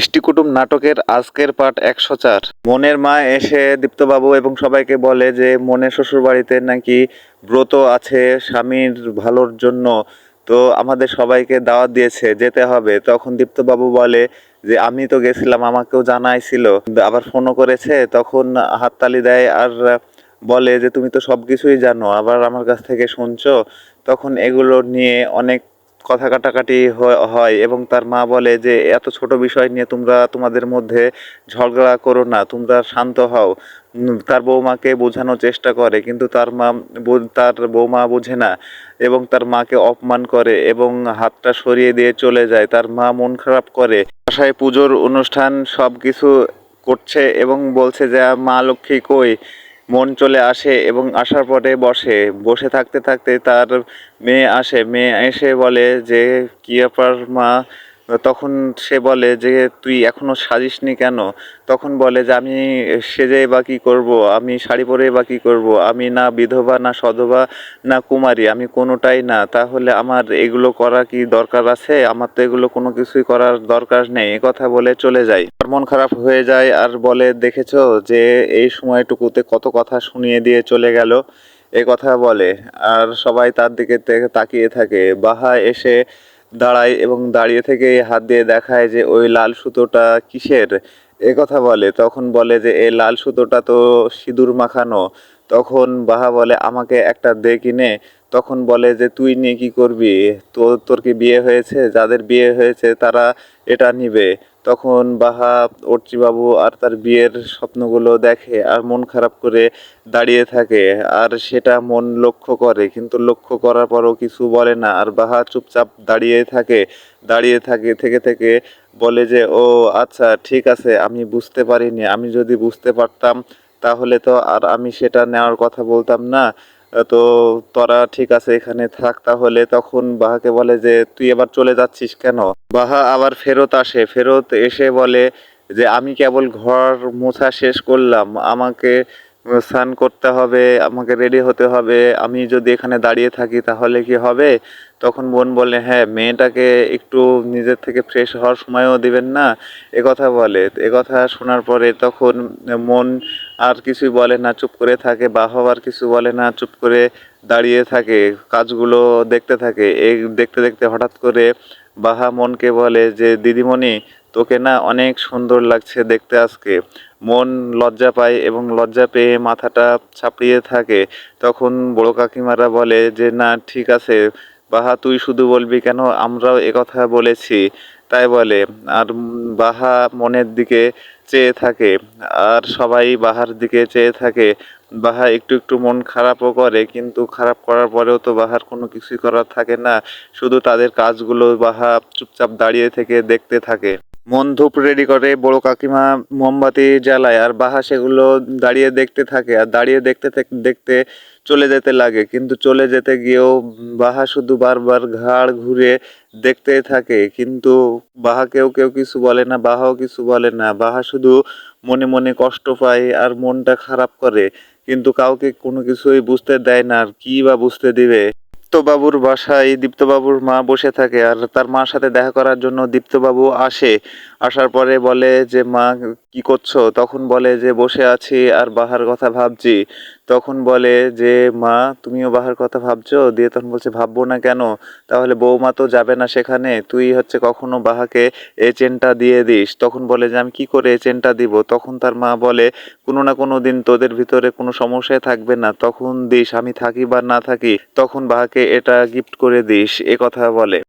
ইষ্টিকুটুম নাটকের আজকের পাঠ একশো চার। মনের মা এসে দীপ্তবাবু এবং সবাইকে বলে যে মনের শ্বশুর বাড়িতে নাকি ব্রত আছে স্বামীর ভালোর জন্য। তো আমাদের সবাইকে দাওয়াত দিয়েছে, যেতে হবে। তখন দীপ্তবাবু বলে যে, আমি তো গেছিলাম, আমাকেও জানাইছিল। আবার ফোনও করেছে, তখন হাততালি দেয় আর বলে যে, তুমি তো সব কিছুই জানো, আবার আমার কাছ থেকে শুনছো? তখন এগুলো নিয়ে অনেক কথা কাটাকাটি হয়- এবং তার মা বলে যে, এত ছোট বিষয় নিয়ে তোমরা তোমাদের মধ্যে ঝগড়া করো না, তোমরা শান্ত হও। তার বৌমাকে বোঝানোর চেষ্টা করে, কিন্তু তার মা তার বৌমা বোঝে না এবং তার মাকে অপমান করে এবং হাতটা সরিয়ে দিয়ে চলে যায়। তার মা মন খারাপ করে। বাসায় পুজোর অনুষ্ঠান সব কিছু করছে এবং বলছে যে, মা লক্ষ্মী কই? মন চলে আসে এবং আসার পরে বসে। বসে থাকতে থাকতে তার মেয়ে আসে। মেয়ে এসে বলে যে, কি ব্যাপার মা? তখন সে বলে যে, তুই এখনও সাজিসনি কেন? তখন বলে যে, আমি সেজে বা কি করব? আমি শাড়ি পরে বা কি করব? আমি না বিধবা, না সধবা, না কুমারী, আমি কোনোটাই না। তাহলে আমার এগুলো করা কি দরকার আছে? আমার তো এগুলো কোনো কিছুই করার দরকার নেই। এ কথা বলে চলে যায়। আর মন খারাপ হয়ে যায় আর বলে, দেখেছ যে, এই সময়টুকুতে কত কথা শুনিয়ে দিয়ে চলে গেল? এ কথা বলে। আর সবাই তার দিকে তাকিয়ে থাকে। বাহা এসে দাঁড়ায় এবং দাঁড়িয়ে থেকে হাত দিয়ে দেখায় যে ওই লাল সুতোটা কিসের? এ কথা বলে, তখন বলে যে এই লাল সুতোটা তো সিঁদুর মাখানো। তখন বাহা বলে, আমাকে একটা দে কিনে। তখন বলে যে, তুই নিয়ে কি করবি? তোর তোর কি বিয়ে হয়েছে? যাদের বিয়ে হয়েছে তারা এটা নিবে। তখন বাহা অর্চিবাবু আর তার বিয়ের স্বপ্নগুলো দেখে আর মন খারাপ করে দাঁড়িয়ে থাকে। আর সেটা মন লক্ষ্য করে, কিন্তু লক্ষ্য করার পরও কিছু বলে না। আর বাহা চুপচাপ দাঁড়িয়ে থাকে দাঁড়িয়ে থাকে, থেকে থেকে বলে যে, ও আচ্ছা ঠিক আছে, আমি বুঝতে পারিনি। আমি যদি বুঝতে পারতাম, তাহলে তো আর আমি সেটা নেওয়ার কথা বলতাম না। তো তোরা ঠিক আছে এখানে থাক তাহলে। তখন বাহাকে বলে যে, তুই এবার চলে যাচ্ছিস কেন? বাহা আবার ফেরত আসে। ফেরত এসে বলে যে, আমি কেবল ঘর মোছা শেষ করলাম। আমাকে স্নান করতে হবে, আমাকে রেডি হতে হবে। আমি যদি এখানে দাঁড়িয়ে থাকি তাহলে কি হবে? তখন বোন বলে হ্যাঁ মেয়েটাকে একটু নিজের থেকে ফ্রেশ হওয়ার সময়ও দিবেন না। কথা বলে। কথা শোনার পরে তখন মন আর কিছুই বলে না, চুপ করে থাকে। বাহব আর কিছু বলে না, চুপ করে দাঁড়িয়ে থাকে, কাজগুলো দেখতে থাকে। এই দেখতে দেখতে হঠাৎ করে বাহা মনকে বলে যে, দিদিমণি তোকে না অনেক সুন্দর লাগছে দেখতে আজকে। মন লজ্জা পায় এবং লজ্জা পেয়ে মাথাটা ছাপিয়ে থাকে। তখন বড় কাকিমারা বলে যে, না, ঠিক আছে। বাহা, তুই শুধু বলবি কেন? আমরাও একথা বলেছি। তাই বলে। আর বাহা মনের দিকে চেয়ে থাকে। আর সবাই বাহার দিকে চেয়ে থাকে। বাহা একটু একটু মন খারাপও করে, কিন্তু খারাপ করার পরেও তো বাহার কোনো কিছুই করার থাকে না। শুধু তাদের কাজগুলো বাহা চুপচাপ দাঁড়িয়ে থেকে দেখতে থাকে। মন ধূপ রেডি করে, বড় কাকিমা মোমবাতি জ্বালায় আর বাহা সেগুলো দাঁড়িয়ে দেখতে থাকে আর দাঁড়িয়ে দেখতে দেখতে চলে যেতে লাগে। কিন্তু চলে যেতে গিয়েও বাহা শুধু বারবার ঘাড় ঘুরে দেখতে থাকে। কিন্তু বাহা কেউ কেউ কিছু বলে না, বাহাও কিছু বলে না। বাহা শুধু মনে মনে কষ্ট পায় আর মনটা খারাপ করে। কিন্তু কাউকে কোনো কিছুই বুঝতে দেয় না আর কী বা বুঝতে দিবে? দীপ্তবাবুর বাসায় দীপ্তবাবুর মা বসে থাকে আর তার মার সাথে দেখা করার জন্য দীপ্তবাবু আসে। আসার পরে বলে যে, মা কি করছ? তখন বলে যে, বসে আছি আর বাহার কথা ভাবছি। তখন বলে যে, মা, তুমিও বাহার কথা ভাবছ? দিয়ে তখন বলছে, ভাববো না কেন? তাহলে বৌমা তো যাবে না সেখানে। তুই হচ্ছে কখনো বাহাকে এ চেনটা দিয়ে দিস। তখন বলে যে, আমি কি করে এই চেনটা দিব? তখন তার মা বলে, কোনো না কোনো দিন তোদের ভিতরে কোনো সমস্যায় থাকবে না। তখন দিস, আমি থাকি বা না থাকি, তখন বাহাকে এটা গিফট করে দিস। এ কথা বলে।